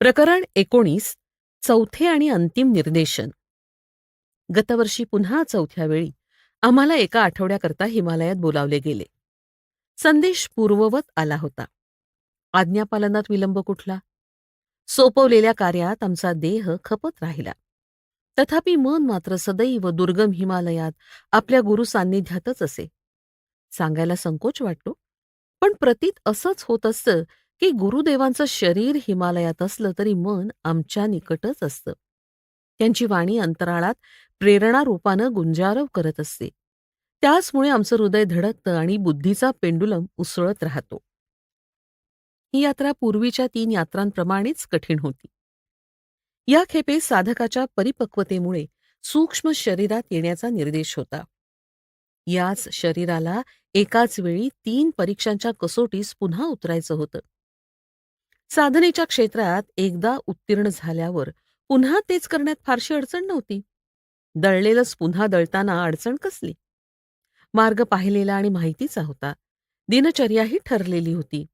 प्रकरण एकोणीस चौथे आणि अंतिम निर्देशन. गतवर्षी पुन्हा चौथ्या वेळी आम्हाला एका आठवड्याकरता हिमालयात बोलावले गेले. संदेश पूर्ववत आला होता. आज्ञापालनात विलंब कुठला? सोपवलेल्या कार्यात आमचा देह खपत राहिला. तथापि मन मात्र सदैव दुर्गम हिमालयात आपल्या गुरु सान्निध्यातच असे. सांगायला संकोच वाटतो पण प्रतीत असंच होत असतं की गुरुदेवांचं शरीर हिमालयात असलं तरी मन आमच्या निकटच असतं. त्यांची वाणी अंतराळात प्रेरणा रूपानं गुंजारव करत असते. त्याचमुळे आमचं हृदय धडकतं आणि बुद्धीचा पेंडुलम उसळत राहतो. ही यात्रा पूर्वीच्या तीन यात्रांप्रमाणेच कठीण होती. या खेपे साधकाच्या परिपक्वतेमुळे सूक्ष्म शरीरात येण्याचा निर्देश होता. याच शरीराला एकाच वेळी तीन परीक्षांच्या कसोटीस पुन्हा उतरायचं होतं. साधनेच्या क्षेत्रात एकदा उत्तीर्ण झाल्यावर पुन्हा तेच करण्यात फारशी अडचण नव्हती. दळलेलंच पुन्हा दळताना अडचण कसली? मार्ग पाहिलेला आणि माहितीचा होता. दिनचर्याही ठरलेली होती.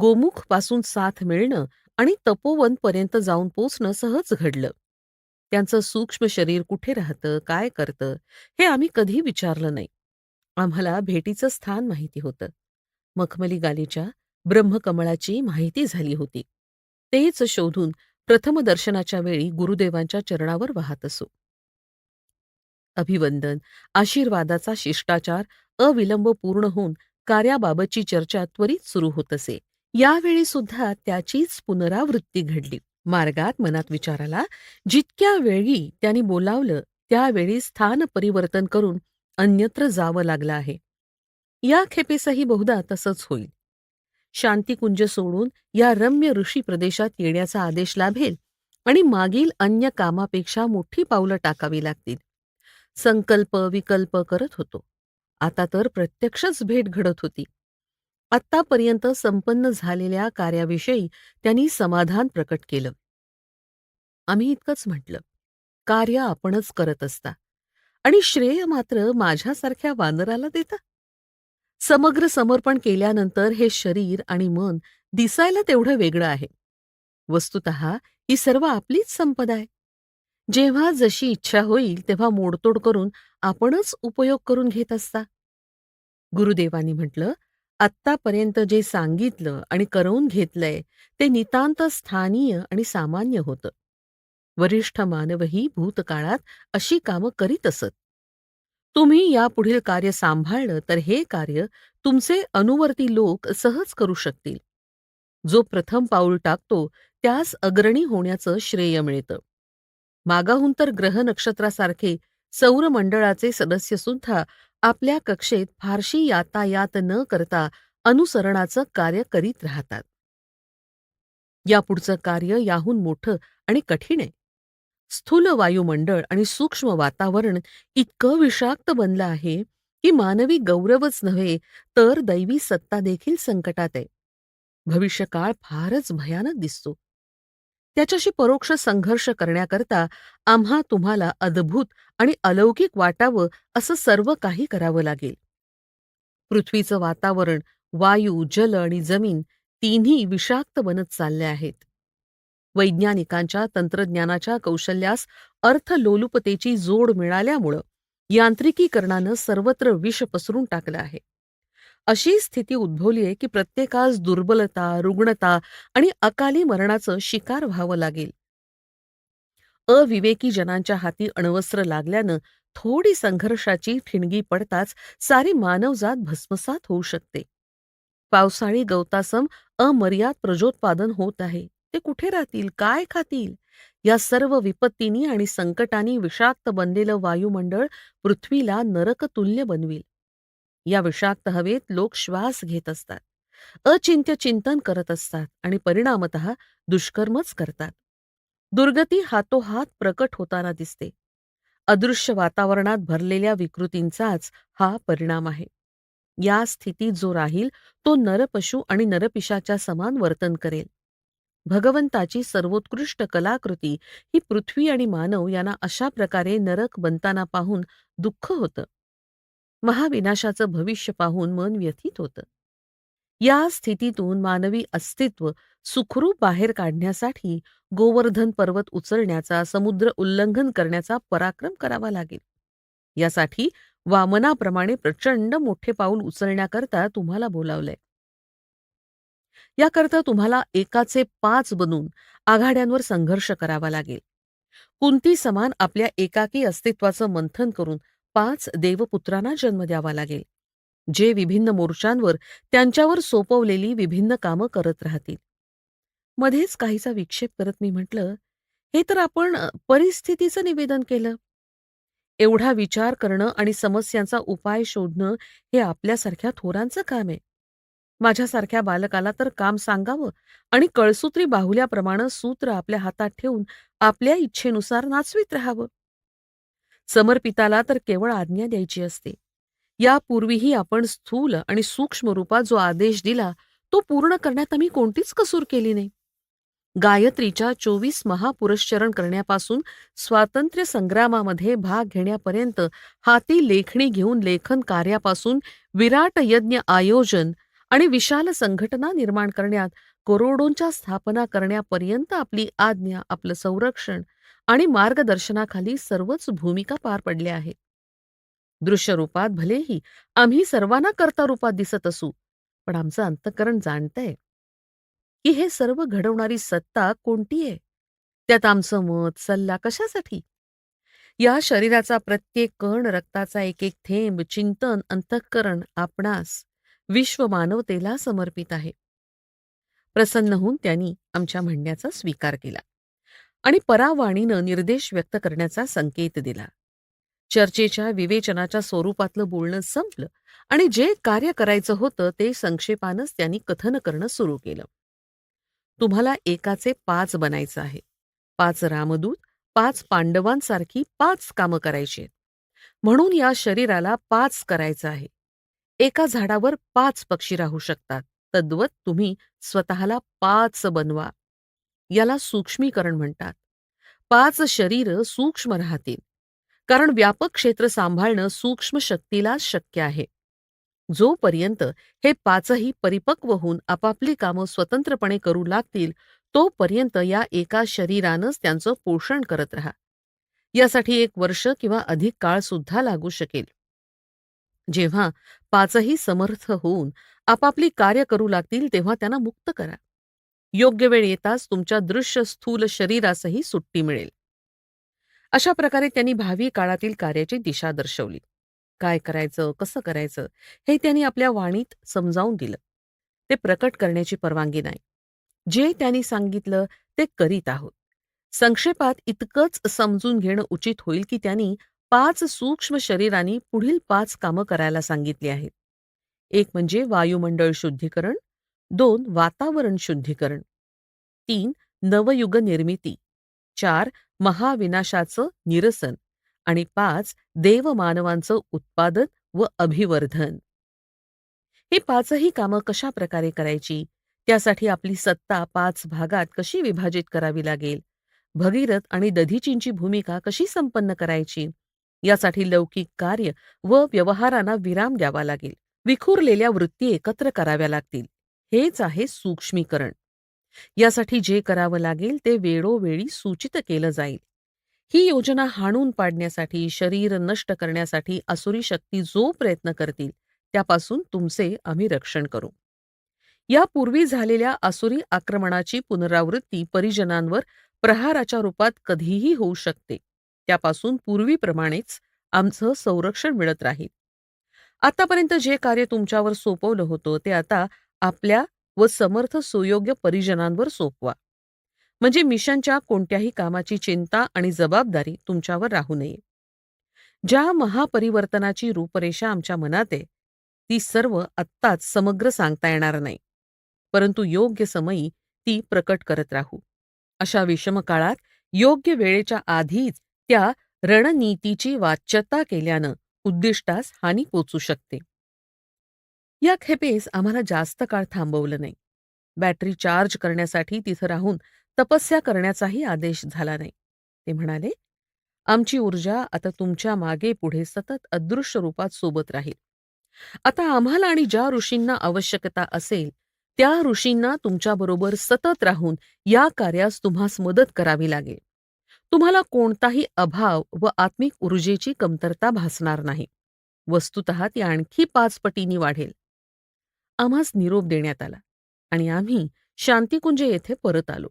गोमुखपासून साथ मिळणं आणि तपोवन पर्यंत जाऊन पोचणं सहज घडलं. त्यांचं सूक्ष्म शरीर कुठे राहतं काय करतं हे आम्ही कधी विचारलं नाही. आम्हाला भेटीचं स्थान माहिती होतं. मखमली गालीच्या ब्रह्मकमळाची माहिती झाली होती. तेच शोधून प्रथम दर्शनाच्या वेळी गुरुदेवांच्या चरणावर वाहत असो. अभिवंदन आशीर्वादाचा शिष्टाचार अविलंब पूर्ण होऊन कार्याबाबतची चर्चा त्वरित सुरू होत असे. यावेळी सुद्धा त्याचीच पुनरावृत्ती घडली. मार्गात मनात विचाराला जितक्या वेळी त्यांनी बोलावलं त्यावेळी स्थान परिवर्तन करून अन्यत्र जावं लागलं आहे. या खेपेसही बहुधा तसंच होईल. शांतिकुंज सोडून या रम्य ऋषी प्रदेशात येण्याचा आदेश लाभेल आणि मागील अन्य कामापेक्षा मोठी पावलं टाकावी लागतील. संकल्प विकल्प करत होतो. आता तर प्रत्यक्षच भेट घडत होती. आत्तापर्यंत संपन्न झालेल्या कार्याविषयी त्यांनी समाधान प्रकट केलं. आम्ही इतकंच म्हटलं कार्य आपणच करत असता. आणि श्रेय मात्र माझ्यासारख्या वानराला देता? समग्र समर्पण केल्यानंतर हे शरीर आणि मन दिसायला तेवढं वेगळं आहे. वस्तुत ही सर्व आपलीच संपदा आहे. जेव्हा जशी इच्छा होईल तेव्हा मोडतोड करून आपणच उपयोग करून घेत असता. गुरुदेवांनी म्हटलं आत्तापर्यंत जे सांगितलं आणि करवून घेतलंय ते नितांत स्थानीय आणि सामान्य होतं. वरिष्ठ मानवही भूतकाळात अशी कामं करीत असत. तुम्ही यापुढील कार्य सांभाळलं तर हे कार्य तुमचे अनुवर्ती लोक सहज करू शकतील. जो प्रथम पाऊल टाकतो त्यास अग्रणी होण्याचं श्रेय मिळतं. मागाहून तर ग्रह नक्षत्रासारखे सौरमंडळाचे सदस्य सुद्धा आपल्या कक्षेत फारशी यातायात न करता अनुसरणाचं कार्य करीत राहतात. यापुढचं कार्य याहून मोठं आणि कठीण आहे. स्थूल वायुमंडळ आणि सूक्ष्म वातावरण इतकं विषाक्त बनलं आहे की मानवी गौरवच नव्हे तर दैवी सत्ता देखील संकटात आहे. भविष्यकाळ फारच भयानक दिसतो. त्याच्याशी परोक्ष संघर्ष करण्याकरता आम्हा तुम्हाला अद्भुत आणि अलौकिक वाटावं असं सर्व काही करावं लागेल. पृथ्वीचं वातावरण वायू जल आणि जमीन तिन्ही विषाक्त बनत चालले आहेत. वैज्ञानिकांच्या तंत्रज्ञानाच्या कौशल्यास अर्थलोलुपतेची जोड मिळाल्यामुळं यांत्रिकीकरणानं सर्वत्र विष पसरून टाकलं आहे. अशी स्थिती उद्भवली आहे की प्रत्येकास दुर्बलता रुग्णता आणि अकाली मरणाचं शिकार व्हावं लागेल. अविवेकी जनांच्या हाती अणवस्त्र लागल्यानं थोडी संघर्षाची ठिणगी पडताच सारी मानवजात भस्मसात होऊ शकते. पावसाळी गवतासम अमर्याद प्रजोत्पादन होत आहे. ते कुठे राहतील? काय खातील? या सर्व विपत्तींनी आणि संकटांनी विषाक्त बनलेलं वायुमंडळ पृथ्वीला नरकतुल्य बनविल. या विषाक्त हवेत लोक श्वास घेत असतात. अचिंत्य चिंतन करत असतात आणि परिणामत दुष्कर्मच करतात. दुर्गती हातोहात प्रकट होताना दिसते. अदृश्य वातावरणात भरलेल्या विकृतींचाच हा परिणाम आहे. या स्थितीत जो राहील तो नरपशु आणि नरपिशाच्या समान वर्तन करेल. भगवंताची सर्वोत्कृष्ट कलाकृती ही पृथ्वी आणि मानव यांना अशा प्रकारे नरक बनताना पाहून दुःख होतं. महाविनाशाचं भविष्य पाहून मन व्यथित होतं. या स्थितीतून मानवी अस्तित्व सुखरूप बाहेर काढण्यासाठी गोवर्धन पर्वत उचलण्याचा समुद्र उल्लंघन करण्याचा पराक्रम करावा लागेल. यासाठी वामनाप्रमाणे प्रचंड मोठे पाऊल उचलण्याकरता तुम्हाला बोलावलंय. याकरता तुम्हाला एकाचे पाच बनून आघाड्यांवर संघर्ष करावा लागेल. कुंती समान आपल्या एकाकी अस्तित्वाचं मंथन करून पाच देवपुत्रांना जन्म द्यावा लागेल. जे विभिन्न मोर्चांवर त्यांच्यावर सोपवलेली विभिन्न कामं करत राहतील. मध्येच काहीचा विक्षेप करत मी म्हटलं हे तर आपण परिस्थितीचं निवेदन केलं. एवढा विचार करणं आणि समस्यांचा उपाय शोधणं हे आपल्यासारख्या थोरांचं काम आहे. माझ्यासारख्या बालकाला तर काम सांगावं आणि कळसूत्री बाहुल्याप्रमाणे सूत्र आपल्या हातात ठेवून आपल्या इच्छेनुसार नाचवीत राहावं. समर्पिताला तर केवळ आज्ञा द्यायची असते. यापूर्वीही आपण स्थूल आणि सूक्ष्म रूपात जो आदेश दिला तो पूर्ण करण्यात आम्ही कोणतीच कसूर केली नाही. गायत्रीच्या चोवीस महापुरश्चरण करण्यापासून स्वातंत्र्य संग्रामामध्ये भाग घेण्यापर्यंत हाती लेखणी घेऊन लेखन कार्यापासून विराट यज्ञ आयोजन आणि विशाल संघटना निर्माण करण्यात करोडोंच्या स्थापना करण्यापर्यंत आपली आज्ञा आपलं संरक्षण आणि मार्गदर्शनाखाली सर्वच भूमिका पार पडल्या आहेत. दृश्य रूपात भलेही आम्ही सर्वांना कर्ता रूपात दिसत असू पण आमचं अंतकरण जाणतंय की हे सर्व घडवणारी सत्ता कोणती आहे? त्यात आमचं मत सल्ला कशासाठी? या शरीराचा प्रत्येक कण रक्ताचा एक एक थेंब चिंतन अंतःकरण आपणास विश्व मानवतेला समर्पित आहे. प्रसन्न होऊन त्यांनी आमच्या म्हणण्याचा स्वीकार केला आणि परावाणीनं निर्देश व्यक्त करण्याचा संकेत दिला. चर्चेच्या विवेचनाच्या स्वरूपातलं बोलणं संपलं आणि जे कार्य करायचं होतं ते संक्षेपानंच त्यांनी कथन करणं सुरू केलं. तुम्हाला एकाचे पाच बनायचं आहे. पाच रामदूत पाच पांडवांसारखी पाच कामं करायची आहेत. म्हणून या शरीराला पाच करायचं आहे. एका झाडावर पाच पक्षी राहू शकतात. तद्वत तुम्ही स्वतःला पाच बनवा. याला सूक्ष्मीकरण म्हणतात. पाच शरीर सूक्ष्म राहतील. कारण व्यापक क्षेत्र सांभाळणं सूक्ष्म शक्तीला शक्य आहे. जोपर्यंत हे पाचही परिपक्व होऊन आपापली कामं स्वतंत्रपणे करू लागतील तोपर्यंत या एका शरीरानंच त्यांचं पोषण करत राहा. यासाठी एक वर्ष किंवा अधिक काळ सुद्धा लागू शकेल. जेव्हा पाचही समर्थ होऊन आपापली कार्य करू लागतील तेव्हा त्यांना मुक्त करा. योग्य वेळ येताच तुमच्या दृश्य स्थूल शरीरासही सुट्टी मिळेल. अशा प्रकारे त्यांनी भावी काळातील कार्याची दिशा दर्शवली. काय करायचं कसं करायचं हे त्यांनी आपल्या वाणीत समजावून दिलं. ते प्रकट करण्याची परवानगी नाही. जे त्यांनी सांगितलं ते करीत आहोत. संक्षेपात इतकंच समजून घेणं उचित होईल की त्यांनी पाच सूक्ष्म शरीरांनी पुढील पाच कामं करायला सांगितली आहेत. एक म्हणजे वायुमंडळ शुद्धीकरण दोन वातावरण शुद्धीकरण तीन नवयुग निर्मिती चार महाविनाशाचं निरसन आणि पाच देवमानवांचं उत्पादन व अभिवर्धन. ही पाचही कामं कशा प्रकारे करायची? त्यासाठी आपली सत्ता पाच भागात कशी विभाजित करावी लागेल? भगीरथ आणि दधीचींची भूमिका कशी संपन्न करायची? यासाठी लौकिक कार्य व व्यवहारांना विराम द्यावा लागेल. विखुरलेल्या वृत्ती एकत्र कराव्या लागतील. हेच आहे सूक्ष्मीकरण. यासाठी जे करावं लागेल ते वेळोवेळी सूचित केलं जाईल. ही योजना हाणून पाडण्यासाठी शरीर नष्ट करण्यासाठी असुरी शक्ती जो प्रयत्न करतील त्यापासून तुमचे आम्ही रक्षण करू. यापूर्वी झालेल्या असुरी आक्रमणाची पुनरावृत्ती परिजनांवर प्रहाराच्या रूपात कधीही होऊ शकते. त्यापासून पूर्वीप्रमाणेच आमचं संरक्षण मिळत राहील. आतापर्यंत जे कार्य तुमच्यावर सोपवलं होतं ते आता आपल्या व समर्थ सुयोग्य परिजनांवर सोपवा. म्हणजे मिशनच्या कोणत्याही कामाची चिंता आणि जबाबदारी तुमच्यावर राहू नये. ज्या महापरिवर्तनाची रूपरेषा आमच्या मनात आहे ती सर्व आत्ताच समग्र सांगता येणार नाही. परंतु योग्य समयी ती प्रकट करत राहू. अशा विषमकाळात योग्य वेळेच्या आधीच त्या रणनीतीची वाच्यता केल्यानं उद्दिष्टास हानी पोचू शकते. या खेपेस आम्हाला जास्त काळ थांबवलं नाही. बॅटरी चार्ज करण्यासाठी तिथं राहून तपस्या करण्याचाही आदेश झाला नाही. ते म्हणाले आमची ऊर्जा आता तुमच्या मागे पुढे सतत अदृश्य रूपात सोबत राहील. आता आम्हाला आणि ज्या ऋषींना आवश्यकता असेल त्या ऋषींना तुमच्याबरोबर सतत राहून या कार्यास तुम्हास मदत करावी लागेल. तुम्हाला कोणताही अभाव व आत्मिक ऊर्जेची कमतरता भासणार नाही. वस्तुत ती आणखी पाच पटींनी वाढेल. आम्हास निरोप देण्यात आला आणि आम्ही शांतिकुंज येथे परत आलो.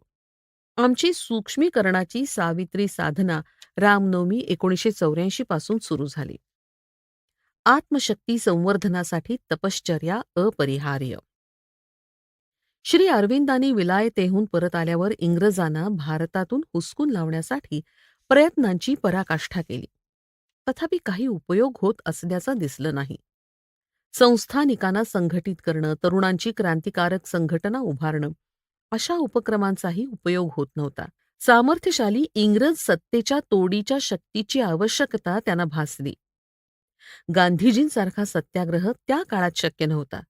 आमची सूक्ष्मीकरणाची सावित्री साधना रामनवमी एकोणीसशे चौऱ्याऐंशी पासून सुरू झाली. आत्मशक्ती संवर्धनासाठी तपश्चर्या अपरिहार्य. श्री अरविंदांनी विलायतेहून परत आल्यावर इंग्रजांना भारतातून हुसकून लावण्यासाठी प्रयत्नांची पराकाष्ठा केली. तथापि काही उपयोग होत असल्याचं दिसलं नाही. संस्थानिकांना संघटित करणं तरुणांची क्रांतिकारक संघटना उभारणं अशा उपक्रमांचाही उपयोग होत नव्हता. सामर्थ्यशाली इंग्रज सत्तेच्या तोडीच्या शक्तीची आवश्यकता त्यांना भासली. गांधीजींसारखा सत्याग्रह त्या काळात शक्य नव्हता.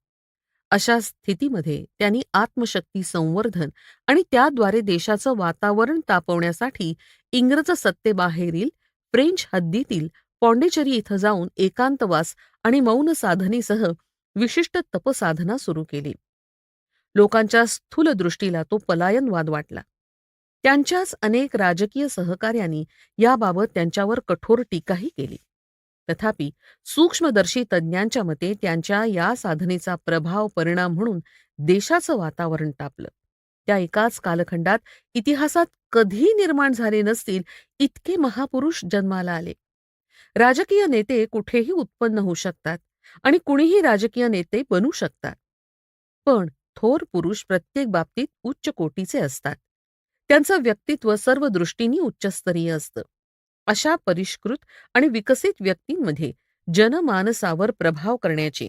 अशा स्थितीमध्ये त्यांनी आत्मशक्ती संवर्धन आणि त्याद्वारे देशाचं वातावरण तापवण्यासाठी इंग्रज सत्तेबाहेरील फ्रेंच हद्दीतील पॉंडेचेरी इथं जाऊन एकांतवास आणि मौन साधनेसह विशिष्ट तपसाधना सुरू केली. लोकांच्या स्थूल दृष्टीला तो पलायनवाद वाटला. त्यांच्याच अनेक राजकीय सहकार्यांनी याबाबत त्यांच्यावर कठोर टीकाही केली. तथापि सूक्ष्मदर्शी तज्ज्ञांच्या मते त्यांच्या या साधनेचा प्रभाव परिणाम म्हणून देशाचं वातावरण तापलं. त्या एकाच कालखंडात इतिहासात कधी निर्माण झाले नसतील इतके महापुरुष जन्माला आले. राजकीय नेते कुठेही उत्पन्न होऊ शकतात आणि कुणीही राजकीय नेते बनू शकतात. पण थोर पुरुष प्रत्येक बाबतीत उच्च कोटीचे असतात. त्यांचं व्यक्तित्व सर्व दृष्टींनी उच्चस्तरीय असतं. अशा परिष्कृत आणि विकसित व्यक्तींमध्ये जनमानसावर प्रभाव करण्याची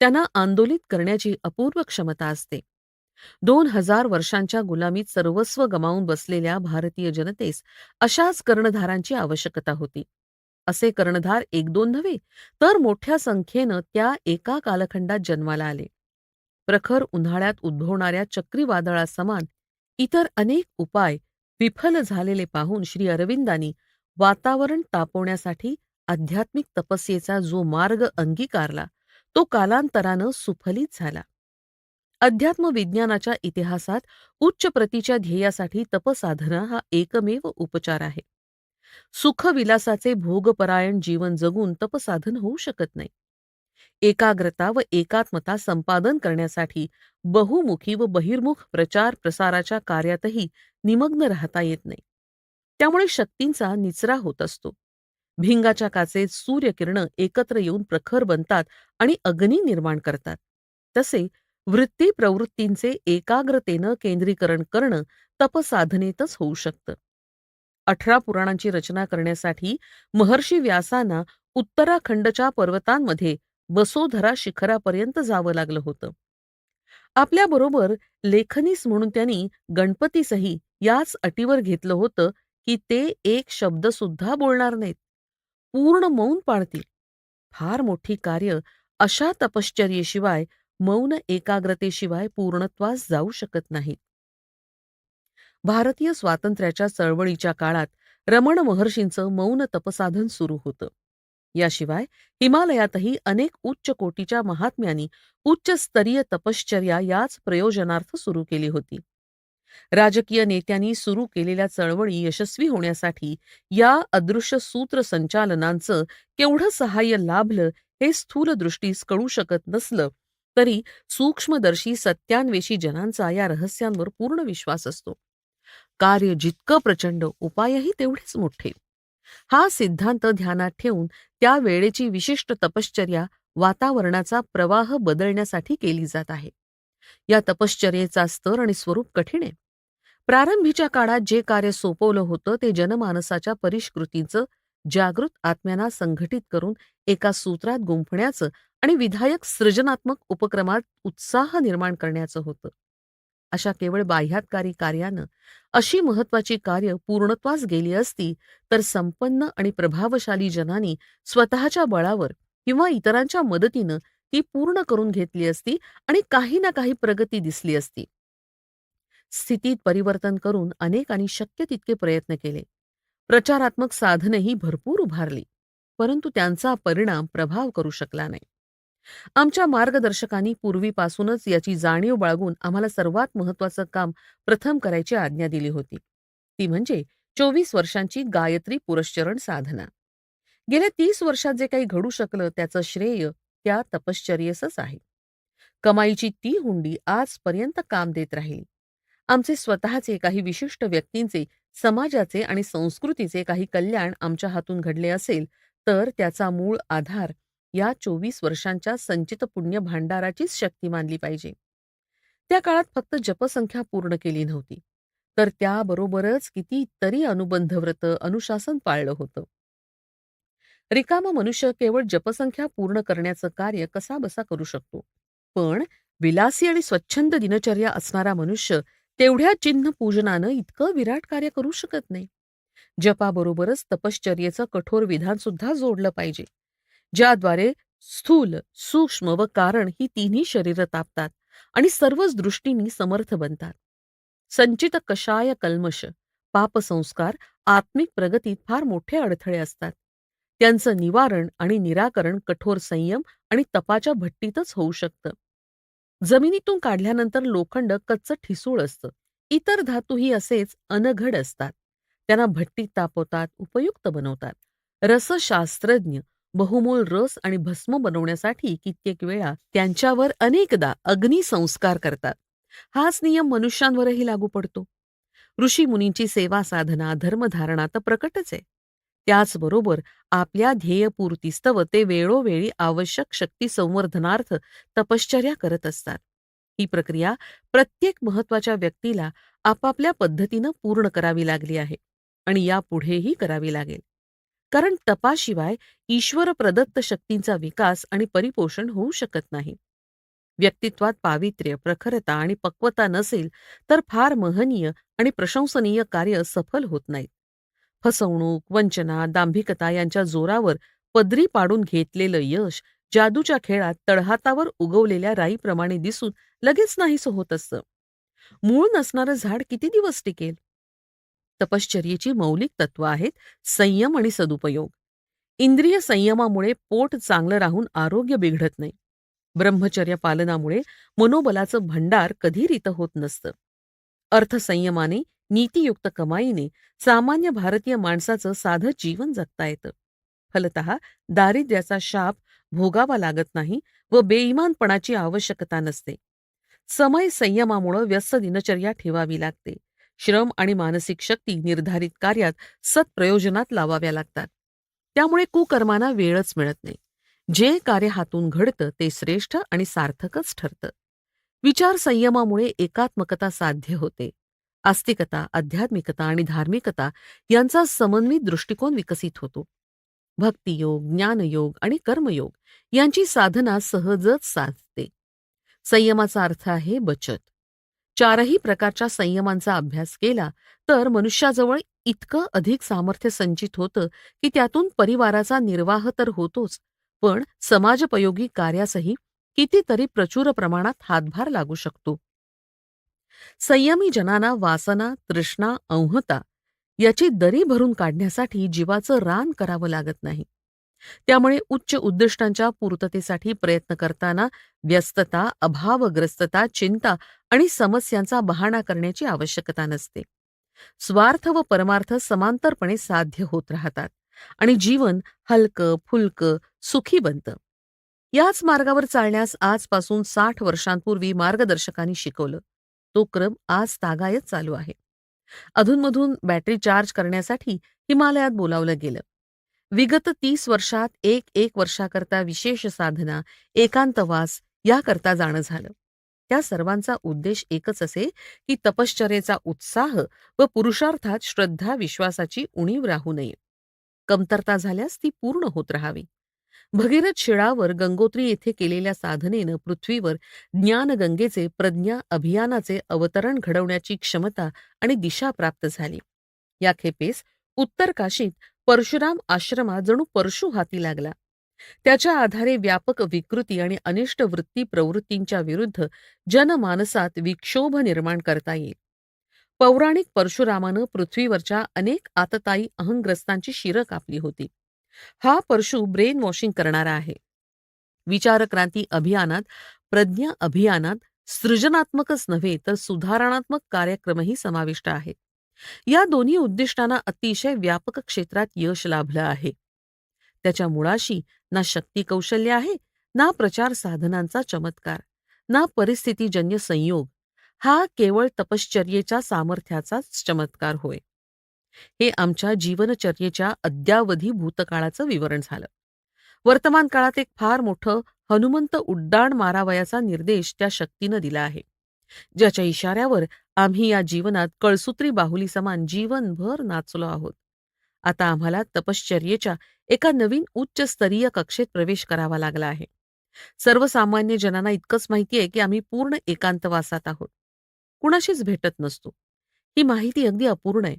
त्यांना आंदोलित करण्याची अपूर्व क्षमता असते. दोन हजार वर्षांच्या गुलामीत सर्वस्व गमावून बसलेल्या भारतीय जनतेस अशाच कर्णधारांची आवश्यकता होती. असे कर्णधार एक दोन नव्हे तर मोठ्या संख्येनं त्या एका कालखंडात जन्माला आले. प्रखर उन्हाळ्यात उद्भवणाऱ्या चक्रीवादळासमान इतर अनेक उपाय विफल झालेले पाहून श्री अरविंदांनी वातावरण तापवण्यासाठी आध्यात्मिक तपस्येचा जो मार्ग अंगीकारला तो कालांतरानं सुफलित झाला. अध्यात्म विज्ञानाच्या इतिहासात उच्च प्रतीच्या ध्येयासाठी तपसाधना हा एकमेव उपचार आहे. सुखविलासाचे भोगपरायण जीवन जगून तपसाधन होऊ शकत नाही. एकाग्रता व एकात्मता संपादन करण्यासाठी बहुमुखी व बहिर्मुख प्रचार प्रसाराच्या कार्यातही निमग्न राहता येत नाही. त्यामुळे शक्तींचा निचरा होत असतो. भिंगाच्या काचेत सूर्यकिरण एकत्र येऊन प्रखर बनतात आणि अग्नी निर्माण करतात. तसे वृत्ती प्रवृत्तींचे एकाग्रतेनं केंद्रीकरण करणं तपसाधनेतच होऊ शकतं. अठरा पुराणांची रचना करण्यासाठी महर्षी व्यासांना उत्तराखंडच्या पर्वतांमध्ये वसोधरा शिखरापर्यंत जावं लागलं होतं. आपल्याबरोबर लेखनीस म्हणून त्यांनी गणपतीसही याच अटीवर घेतलं होतं की ते एक शब्द सुद्धा बोलणार नाहीत. पूर्ण मौन पाळतील फार मोठी कार्य अशा तपश्चर्येशिवाय मौन एकाग्रतेशिवाय पूर्णत्वास जाऊ शकत नाहीत. भारतीय स्वातंत्र्याच्या चळवळीच्या काळात रमण महर्षींचं मौन तपसाधन सुरू होतं. याशिवाय हिमालयातही अनेक उच्च कोटीच्या महात्म्यांनी उच्चस्तरीय तपश्चर्या याच प्रयोजनार्थ सुरू केली होती. राजकीय नेत्यांनी सुरू केलेल्या चळवळी यशस्वी होण्यासाठी या अदृश्य सूत्र संचालनांचं केवढं सहाय्य लाभलं हे स्थूल दृष्टीस कळू शकत नसलं तरी सूक्ष्मदर्शी सत्यान्वेषी जनांचा या रहस्यांवर पूर्ण विश्वास असतो. कार्य जितकं प्रचंड उपायही तेवढेच मोठे. हा सिद्धांत ध्यानात ठेवून त्या वेळेची विशिष्ट तपश्चर्या वातावरणाचा प्रवाह बदलण्यासाठी केली जात आहे. या तपश्चर्येचा स्तर आणि स्वरूप कठीण आहे. प्रारंभीच्या काळात जे कार्य सोपवलं होतं ते जनमानसाच्या परिष्कृतीचं जागृत आत्म्यांना संघटित करून एका सूत्रात गुंफण्याचं आणि विधायक सृजनात्मक उपक्रमात उत्साह निर्माण करण्याचं होतं. अशा केवळ बाह्यातकारी कार्यानं अशी महत्वाची कार्य पूर्णत्वास गेली असती तर संपन्न आणि प्रभावशाली जनांनी स्वतःच्या बळावर किंवा इतरांच्या मदतीनं ती पूर्ण करून घेतली असती आणि काही ना काही प्रगती दिसली असती. स्थितीत परिवर्तन करून अनेकांनी शक्य तितके प्रयत्न केले. प्रचारात्मक साधनही भरपूर उभारली परंतु त्यांचा परिणाम प्रभाव करू शकला नाही. आमच्या मार्गदर्शकांनी पूर्वीपासूनच याची जाणीव बाळगून आम्हाला सर्वात महत्वाचं काम प्रथम करायची आज्ञा दिली होती. ती म्हणजे चोवीस वर्षांची गायत्री पुरश्चरण साधना. गेल्या तीस वर्षात जे काही घडू शकलं त्याचं श्रेय त्या तपश्चर्येसच आहे. कमाईची ती हुंडी आजपर्यंत काम देत राहिली. आमचे स्वतःचे काही विशिष्ट व्यक्तींचे समाजाचे आणि संस्कृतीचे काही कल्याण आमच्या हातून घडले असेल तर त्याचा मूळ आधार या चोवीस वर्षांच्या संचित पुण्य भांडाराचीच शक्ती मानली पाहिजे. त्या काळात फक्त जपसंख्या पूर्ण केली नव्हती तर त्याबरोबरच किती तरी अनुबंध व्रत अनुशासन पाळलं होतं. रिकामा मनुष्य केवळ जपसंख्या पूर्ण करण्याचं कार्य कसा बसा करू शकतो? पण विलासी आणि स्वच्छंद दिनचर्या असणारा मनुष्य तेवढ्या चिन्ह पूजनानं इतकं विराट कार्य करू शकत नाही. जपाबरोबरच तपश्चर्येचं कठोर विधान सुद्धा जोडलं पाहिजे. ज्याद्वारे स्थूल सूक्ष्म व कारण ही तिन्ही शरीर तापतात आणि सर्वच दृष्टींनी समर्थ बनतात. संचित कषाय कल्मश पापसंस्कार आत्मिक प्रगतीत फार मोठे अडथळे असतात. त्यांचं निवारण आणि निराकरण कठोर संयम आणि तपाच्या भट्टीतच होऊ शकतं. जमिनीतून काढल्यानंतर लोखंड कच्च ठिसूळ असतं. इतर धातूही असेच अनघड असतात. त्यांना भट्टीत तापवतात उपयुक्त बनवतात. रसशास्त्रज्ञ बहुमोल रस आणि भस्म बनवण्यासाठी कित्येक वेळा त्यांच्यावर अनेकदा अग्निसंस्कार करतात. हाच नियम मनुष्यांवरही लागू पडतो. ऋषी मुनींची सेवा साधना धर्मधारणा तर प्रकटच आहे. त्याचबरोबर आपल्या ध्येयपूर्तीस्तव ते वेळोवेळी आवश्यक शक्ती संवर्धनार्थ तपश्चर्या करत असतात. ही प्रक्रिया प्रत्येक महत्त्वाच्या व्यक्तीला आपापल्या पद्धतीनं पूर्ण करावी लागली आहे आणि यापुढेही करावी लागेल. कारण तपाशिवाय ईश्वर प्रदत्त शक्तींचा विकास आणि परिपोषण होऊ शकत नाही. व्यक्तित्वात पावित्र्य प्रखरता आणि पक्वता नसेल तर फार महनीय आणि प्रशंसनीय कार्य सफल होत नाहीत. फसवणूक वंचना दांभिकता यांच्या जोरावर पदरी पाडून घेतलेलं यश जादूच्या खेळात तळहातावर उगवलेल्या राईप्रमाणे दिसून लगेच नाहीसं होत असतं. मूळ नसणारं झाड किती दिवस टिकेल? तपश्चर्येची मौलिक तत्व आहेत संयम आणि सदुपयोग. इंद्रिय संयमामुळे पोट चांगलं राहून आरोग्य बिघडत नाही. ब्रह्मचर्य पालनामुळे मनोबलाचं भंडार कधी रित होत नसतं. अर्थसंयमाने नीतियुक्त कमाईने सामान्य भारतीय माणसाचं साधं जीवन जगता येतं. फलत दारिद्र्याचा शाप भोगावा लागत नाही व बेईमानपणाची आवश्यकता नसते. समय संयमामुळं व्यस्त दिनचर्या ठेवावी लागते. श्रम आणि मानसिक शक्ती निर्धारित कार्यात सत्प्रयोजनात लावाव्या लागतात. त्यामुळे कुकर्मांना वेळच मिळत नाही. जे कार्य हातून घडतं ते श्रेष्ठ आणि सार्थकच ठरतं. विचार संयमामुळे एकात्मकता साध्य होते. आस्तिकता आध्यात्मिकता आणि धार्मिकता यांचा समन्वित दृष्टिकोन विकसित होतो. भक्तियोग ज्ञानयोग आणि कर्मयोग यांची साधना सहजच साधते. संयमाचा अर्थ आहे बचत. चारही प्रकारच्या संयमांचा अभ्यास केला तर मनुष्याजवळ इतकं अधिक सामर्थ्य संचित होतं की त्यातून परिवाराचा निर्वाह तर होतोच पण समाजपयोगी कार्यासही कितीतरी प्रचुर प्रमाणात हातभार लागू शकतो. संयमी जनांना वासना तृष्णा अंहता याची दरी भरून काढण्यासाठी जीवाचं रान करावं लागत नाही. त्यामुळे उच्च उद्दिष्टांच्या पूर्ततेसाठी प्रयत्न करताना व्यस्तता अभावग्रस्तता चिंता आणि समस्यांचा बहाणा करण्याची आवश्यकता नसते. स्वार्थ व परमार्थ समांतरपणे साध्य होत राहतात आणि जीवन हलकं फुलकं सुखी बनतं. याच मार्गावर चालण्यास आजपासून साठ वर्षांपूर्वी मार्गदर्शकांनी शिकवलं. तो क्रम आज तागायत चालू आहे. अधूनमधून बॅटरी चार्ज करण्यासाठी हिमालयात बोलावलं गेलं. विगत तीस वर्षात एक एक वर्षाकरता विशेष साधना एकांतवास याकरता जाणं झालं. त्या सर्वांचा उद्देश एकच असे की तपश्चर्येचा उत्साह व पुरुषार्थात श्रद्धा विश्वासाची उणीव राहू नये. कमतरता झाल्यास ती पूर्ण होत राहावी. भगीरथ शिळावर गंगोत्री येथे केलेल्या साधनेनं पृथ्वीवर ज्ञानगंगेचे प्रज्ञा अभियानाचे अवतरण घडवण्याची क्षमता आणि दिशा प्राप्त झाली. या खेपेस उत्तर काशीत परशुराम आश्रमा जणू परशु हाती लागला. त्याच्या आधारे व्यापक विकृती आणि अनिष्ट वृत्ती प्रवृत्तींच्या विरुद्ध जनमानसात विक्षोभ निर्माण करता येईल. पौराणिक परशुरामानं पृथ्वीवरच्या अनेक आतताई अहंग्रस्तांची शिरं कापली होती. हा परशु ब्रेन वॉशिंग करणारा आहे. विचारक्रांती अभियानात प्रज्ञा अभियानात सृजनात्मकच नव्हे तर सुधारणात्मक कार्यक्रमही समाविष्ट आहेत. या दोन्ही उद्दिष्टांना अतिशय व्यापक क्षेत्रात यश लाभलं आहे. त्याच्या मुळाशी ना शक्ती कौशल्य आहे ना प्रचार साधनांचा चमत्कार ना परिस्थितीजन्य संयोग हा केवळ तपश्चर्येच्या सामर्थ्याचाच चमत्कार होय. हे आमच्या जीवनचर्येच्या अद्यावधी भूतकाळाचं विवरण झालं. वर्तमान काळात एक फार मोठं हनुमंत उड्डाण मारावयाचा निर्देश त्या शक्तीनं दिला आहे. ज्याच्या इशाऱ्यावर आम्ही या जीवनात कळसूत्री बाहुली समान जीवनभर नाचलो आहोत. आता आम्हाला तपश्चर्येच्या एका नवीन उच्च स्तरीय कक्षेत प्रवेश करावा लागला आहे. सर्वसामान्य जनांना इतकंच माहिती आहे की आम्ही पूर्ण एकांतवासात आहोत. कुणाशीच भेटत नसतो. ही माहिती अगदी अपूर्ण आहे.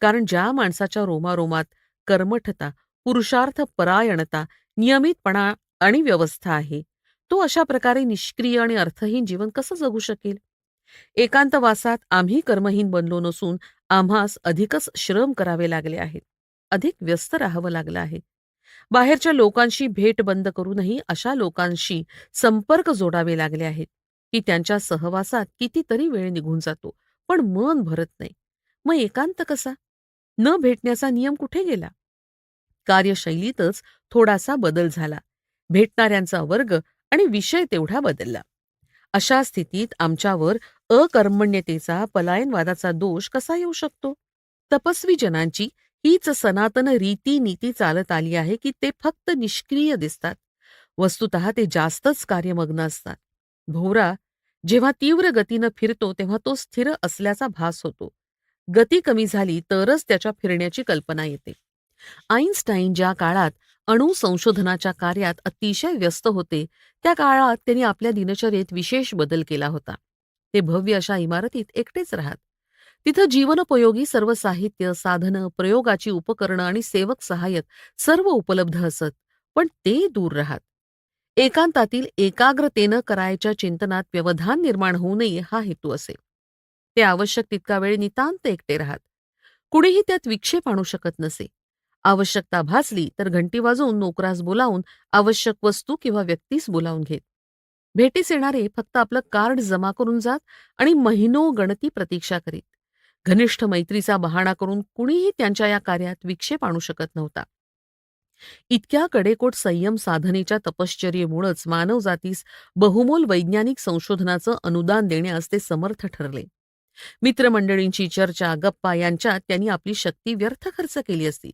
कारण ज्या माणसाच्या रोमारोमात कर्मठता पुरुषार्थ परायणता नियमितपणा आणि व्यवस्था आहे तो अशा प्रकारे निष्क्रिय आणि अर्थहीन जीवन कसं जगू शकेल? एकांतवासात आम्ही कर्महीन बनलो नसून आम्हास अधिकच श्रम करावे लागले आहेत अधिक व्यस्त राहावं लागलं आहे. बाहेरच्या लोकांशी भेट बंद करूनही अशा लोकांशी संपर्क जोडावे लागले आहेत की त्यांच्या सहवासात कितीतरी वेळ निघून जातो पण मन भरत नाही. मग एकांत कसा? न भेटण्याचा नियम कुठे गेला? कार्यशैलीतच थोडासा बदल झाला. भेटणाऱ्यांचा वर्ग आणि विषय तेवढा बदलला. अशा स्थितीत आमच्यावर अकर्मण्यतेचा पलायनवादाचा दोष कसा येऊ शकतो? तपस्वी जनांची हीच सनातन रीती नीती चालत आली आहे की ते फक्त निष्क्रिय दिसतात. वस्तुत ते जास्तच कार्यमग्न असतात. भोवरा जेव्हा तीव्र गतीनं फिरतो तेव्हा तो स्थिर असल्याचा भास होतो. गती कमी झाली तरच त्याच्या फिरण्याची कल्पना येते. आईन्स्टाईन ज्या काळात अणु संशोधनाच्या कार्यात अतिशय व्यस्त होते त्या काळात त्यांनी आपल्या दिनचर्येत विशेष बदल केला होता. ते भव्य अशा इमारतीत एकटेच राहत. तिथं जीवनोपयोगी सर्व साहित्य साधनं प्रयोगाची उपकरणं आणि सेवक सहाय्यक सर्व उपलब्ध असत पण ते दूर राहत. एकांतातील एकाग्रतेनं करायच्या चिंतनात व्यवधान निर्माण होऊ नये हा हेतू असे. ते आवश्यक तितका वेळ नितांत एकटे राहत. कुणीही त्यात विक्षेप आणू शकत नसे. आवश्यकता भासली तर घंटी वाजवून नोकरास बोलावून आवश्यक वस्तू किंवा व्यक्तीस बोलावून घेत. भेटीस येणारे फक्त आपलं कार्ड जमा करून जात आणि महिनो गणती प्रतीक्षा करीत. घनिष्ठ मैत्रीचा बहाणा करून कुणीही त्यांच्या या कार्यात विक्षेप आणू शकत नव्हता. इतक्या कडेकोट संयम साधनेच्या तपश्चर्येमुळंच मानवजातीस बहुमोल वैज्ञानिक संशोधनाचं अनुदान देण्यास ते समर्थ ठरले. मित्रमंडळींची चर्चा गप्पा यांच्यात त्यांनी आपली शक्ती व्यर्थ खर्च केली असती.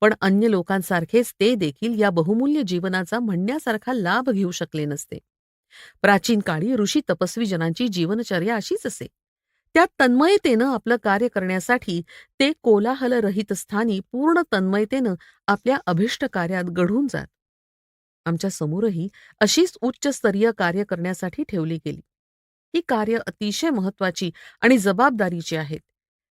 पण अन्य लोकांसारखेच ते देखील या बहुमूल्य जीवनाचा म्हणण्यासारखा लाभ घेऊ शकले नसते. प्राचीन काळी ऋषी तपस्वी जनांची जीवनचर्या अशीच असे. त्या तन्मयतेनं आपलं कार्य करण्यासाठी ते कोलाहलरहित स्थानी पूर्ण तन्मयतेनं आपल्या अभिष्ट कार्यात घडून जात. आमच्या समोरही अशीच उच्चस्तरीय कार्य करण्यासाठी ठेवली गेली. ही कार्य अतिशय महत्वाची आणि जबाबदारीची आहेत.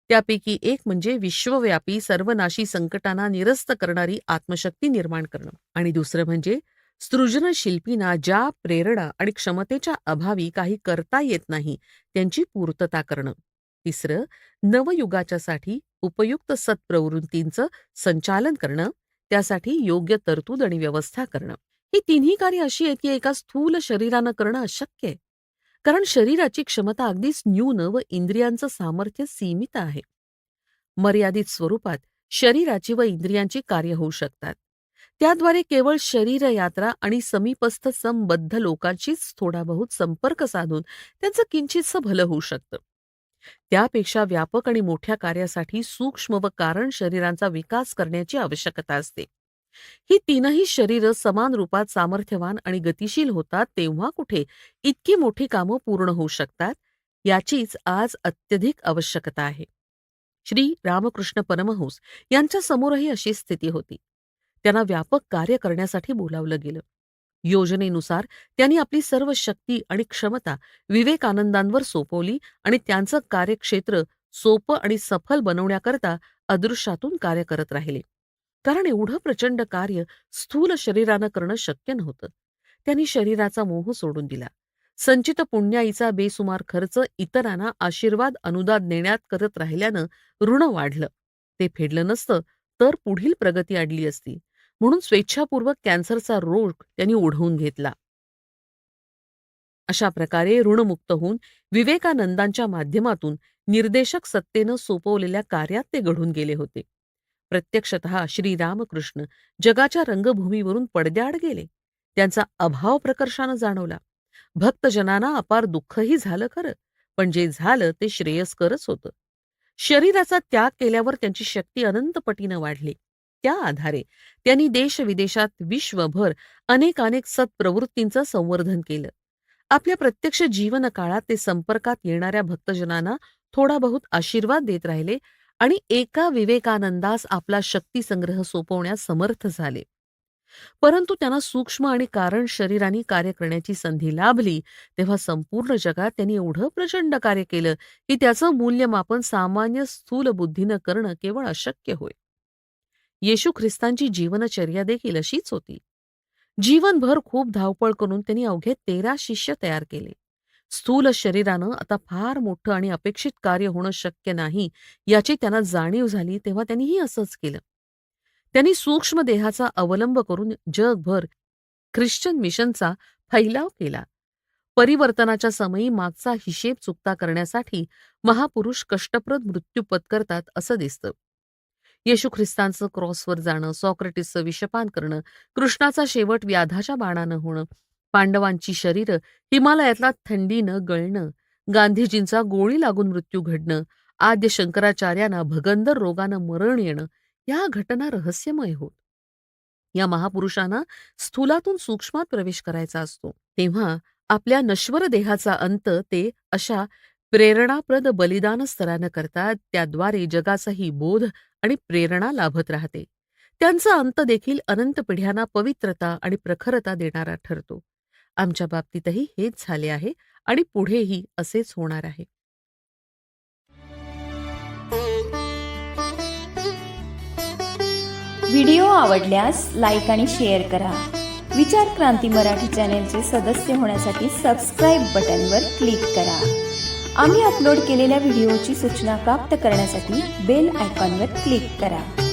त्यापैकी एक म्हणजे विश्वव्यापी सर्वनाशी संकटांना निरस्त करणारी आत्मशक्ती निर्माण करणं आणि दुसरं म्हणजे सृजनशिल्पींना ज्या प्रेरणा आणि क्षमतेच्या अभावी काही करता येत नाही त्यांची पूर्तता करणं. तिसरं नवयुगाच्यासाठी उपयुक्त सत्प्रवृत्तींचं संचालन करणं त्यासाठी योग्य तरतूद आणि व्यवस्था करणं. ही तिन्ही कार्य अशी आहेत की एका स्थूल शरीरानं करणं अशक्य आहे. कारण शरीराची क्षमता अगदीच न्यून व इंद्रियांचं सामर्थ्य सीमित आहे. मर्यादित स्वरूपात शरीराची व इंद्रियांची कार्य होऊ शकतात. त्याद्वारे केवळ शरीर यात्रा आणि समीपस्थ संबद्ध लोकांशीच थोडा बहुत संपर्क साधून त्यांचं किंचितसं भलं होऊ शकतं. त्यापेक्षा व्यापक आणि मोठ्या कार्यासाठी सूक्ष्म व कारण शरीरांचा विकास करण्याची आवश्यकता असते. ही तीनही शरीरं समान रूपात सामर्थ्यवान आणि गतिशील होतात तेव्हा कुठे इतकी मोठी कामं पूर्ण होऊ शकतात? याचीच आज अत्यधिक आवश्यकता आहे. श्री रामकृष्ण परमहंस यांच्या समोरही अशी स्थिती होती. त्यांना व्यापक कार्य करण्यासाठी बोलावलं गेलं. योजनेनुसार त्यांनी आपली सर्व शक्ती आणि क्षमता विवेकानंदांवर सोपवली आणि त्यांचं कार्यक्षेत्र सोपं आणि सफल बनवण्याकरता अदृश्यातून कार्य करत राहिले. कारण एवढं प्रचंड कार्य स्थूल शरीरानं करणं शक्य नव्हतं. त्यांनी शरीराचा मोह सोडून दिला. संचित पुण्याईचा बेसुमार खर्च इतरांना आशीर्वाद अनुदान देण्यात करत राहिल्यानं ऋण वाढलं. ते फेडलं नसतं तर पुढील प्रगती अडली असती. म्हणून स्वेच्छापूर्वक कॅन्सरचा रोग त्यांनी ओढवून घेतला. अशा प्रकारे ऋणमुक्त होऊन विवेकानंदांच्या माध्यमातून निर्देशक सत्तेनं सोपवलेल्या कार्यात ते घडून गेले होते. प्रत्यक्षत श्रीरामकृष्ण जगाच्या रंगभूमीवरून पडद्याआड गेले. त्यांचा अभाव प्रकर्षानं जाणवला. भक्तजनांना अपार दुःखही झालं खरं पण जे झालं ते श्रेयस्करच होतं. शरीराचा त्याग केल्यावर त्यांची शक्ती अनंतपटीनं वाढली. त्या आधारे त्यांनी देश विदेशात विश्वभर अनेक अनेक सत्प्रवृत्तींचं संवर्धन केलं. आपल्या प्रत्यक्ष जीवन काळात ते संपर्कात येणाऱ्या भक्तजनांना थोडा बहुत आशीर्वाद देत राहिले आणि एका विवेकानंदास आपला शक्तीसंग्रह सोपवण्यास समर्थ झाले. परंतु त्यांना सूक्ष्म आणि कारण शरीराने कार्य करण्याची संधी लाभली तेव्हा संपूर्ण जगात त्यांनी एवढं प्रचंड कार्य केलं की त्याचं मूल्यमापन सामान्य स्थूल बुद्धीनं करणं केवळ अशक्य होय. येशू ख्रिस्तांची जीवनचर्या देखील अशीच होती. जीवनभर खूप धावपळ करून त्यांनी अवघे तेरा शिष्य तयार केले. स्थूल शरीरानं आता फार मोठं आणि अपेक्षित कार्य होणं शक्य नाही याची त्यांना जाणीव झाली तेव्हा त्यांनीही असंच केलं. त्यांनी सूक्ष्म देहाचा अवलंब करून जगभर ख्रिश्चन मिशनचा फैलाव केला. परिवर्तनाच्या समयी मागचा हिशेब चुकता करण्यासाठी महापुरुष कष्टप्रद मृत्यू पत्करतात असं दिसतं. येशू ख्रिस्तांचं क्रॉसवर जाणं सॉक्रेटिसचं विषपान करणं कृष्णाचा शेवट व्याधाच्या बाणानं होणं पांडवांची शरीरं हिमालयातला थंडीनं गळणं गांधीजींचा गोळी लागून मृत्यू घडणं आद्य शंकराचार्यांना भगंदर रोगानं मरण येणं या घटना रहस्यमय होत. या महापुरुषांना स्थूलातून सूक्ष्मात प्रवेश करायचा असतो तेव्हा आपल्या नश्वर देहाचा अंत ते अशा प्रेरणाप्रद बलिदान स्तरानं करतात त्याद्वारे जगाचाही बोध आणि प्रेरणा लाभत राहते. त्यांचा अंत देखील अनंत पिढ्यांना पवित्रता आणि प्रखरता देणारा ठरतो. आमच्या बाबतीतही हेच झाले आहे आणि पुढेही असेच होणार आहे. व्हिडिओ आवडल्यास लाईक आणि शेअर करा. विचार क्रांती मराठी चॅनेलचे सदस्य होण्यासाठी सबस्क्राईब बटनवर क्लिक करा. आम्ही अपलोड केलेल्या व्हिडिओची सूचना प्राप्त करण्यासाठी बेल आयकॉनवर क्लिक करा.